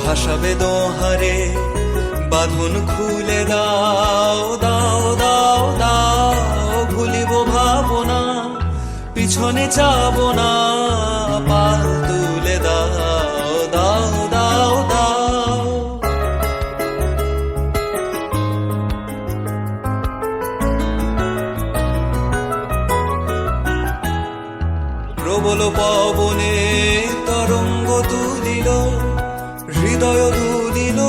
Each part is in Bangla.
ভাসাবে দোহারে বাঁধন খুলে দাও দাও দাও দাও, ভুলিব ভাবনা, পিছনে যাব না, পাল তুলে দাও দাও দাও দাও। প্রবল পবনে তুলিল হৃদয় দুলিল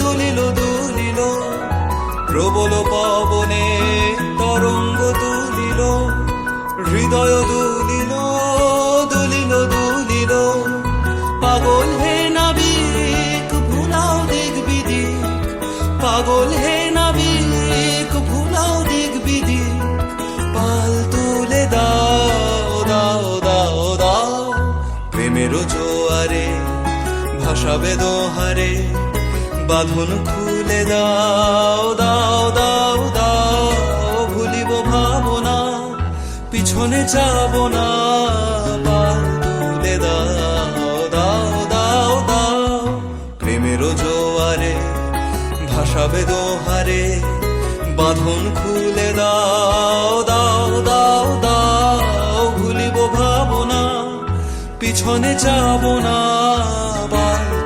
দুলিল দুলিল। প্রবল পবনে তরঙ্গ তুলিল হৃদয় দুলিল দুলিল দুলিল। পাগল হে নাবিক, ভুলাও দিক বিদিক। পাগল ভাসাবে দোহারে বাঁধন খুলে দাও দাও দাও দাও, ভুলিব ভাবনা। পিছনে যাব না তুলে দাও দাও দাও দোহারে বাঁধন খুলে দাও। পিছনে যাব না আবার।